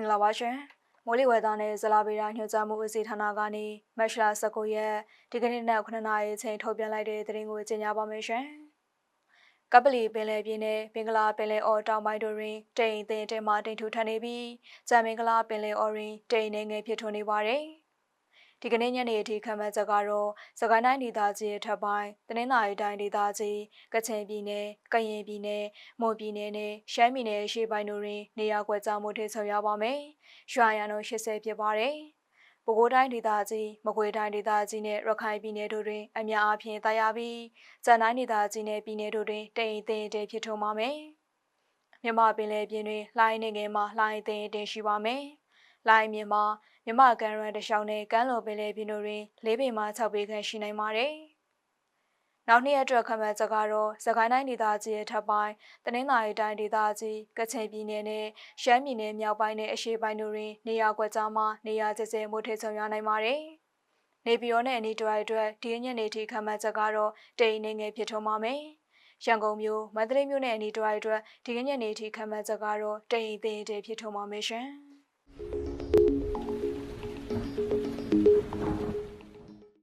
္ဂလာပါရှင်မိုးလေဝသနဲ့ဇလာဗေဒညွှန်ကြားမှုဦးစီးဌာနကနေမတ်လ19ရက်ဒီကနေ့နက်9:00နာရီချိန်ထုတ်ပြန်လိုက်တဲ့သတင်းကိုကြေညာပါမယ်ရှင်ကပလီပင်လယ်ပြင်နဲ့ပင်ကလာပင်လယ်အော်တောင်ပိုင်းတို့တွင်တိမ်အထင်တဲမှတိမ်ထူထန်နေပြီးကြံမင်္ဂလာပင်လယ်အော်တွင်တိမ်နေငယ်ဖြစ်ထွန်းနေပါတယ်။ ဒီကနေ့ညနေအထိခံမှန်းချက်ကတော့စကိုင်းတိုင်းဒေသကြီးထပ်ပိုင်းတနင်္သာရီတိုင်းဒေသကြီးကချင်ပြည်နယ်ကရင်ပြည်နယ်မွန်ပြည်နယ်နဲ့ရှမ်းပြည်နယ်ရှေ့ပိုင်းတို့တွင်နေရာကွက်ကြားမှုထိဆုံရပါမယ်။ရွာရန်တို့80ဖြစ်ပါတယ်။ပဲခူးတိုင်းဒေသကြီးမကွေးတိုင်းဒေသကြီးနဲ့ရခိုင်ပြည်နယ်တို့တွင်အများအားဖြင့်တာယာပြီးကြံတိုင်းဒေသကြီးနဲ့ပြည်နယ်တို့တွင်တိမ်အထင်တဲဖြစ်ထွန်းပါမယ်။မြမပင်လယ်ပြင်တွင်လှိုင်းနေငယ်မှလှိုင်းအထင်အတင်ရှိပါမယ်။ လိုင်းမြင်မှာမြမကန်ရန်တလျှောက်နဲ့ကမ်းလွန်ပင်လယ်ပြင်တို့တွင်၄ပေမှ6ပေခန့်ရှိနိုင်ပါတယ်။နောက်နှစ်အတွက်ခန့်မှန်းချက်ကတော့စကိုင်းတိုင်းဒေသကြီးရဲ့ထပ်ပိုင်းတနင်္သာရီတိုင်းဒေသကြီးကချင်ပြည်နယ်နဲ့ရှမ်းပြည်နယ်မြောက်ပိုင်းနဲ့အရှေ့ပိုင်းတို့တွင်နေရာကွက်ကြားမှာနေရာကျကျမိုးထချုံရနိုင်ပါတယ်။နေပြည်တော်နဲ့အနီးတစ်ဝိုက်အတွက်ဒီညနေထိခန့်မှန်းချက်ကတော့တိမ်နေငယ်ဖြစ်ထွန်းပါမယ်။ရန်ကုန်မြို့မန္တလေးမြို့နဲ့အနီးတစ်ဝိုက်အတွက်ဒီညနေထိခန့်မှန်းချက်ကတော့တိမ်အသေးအသေးဖြစ်ထွန်းပါမယ်ရှင်။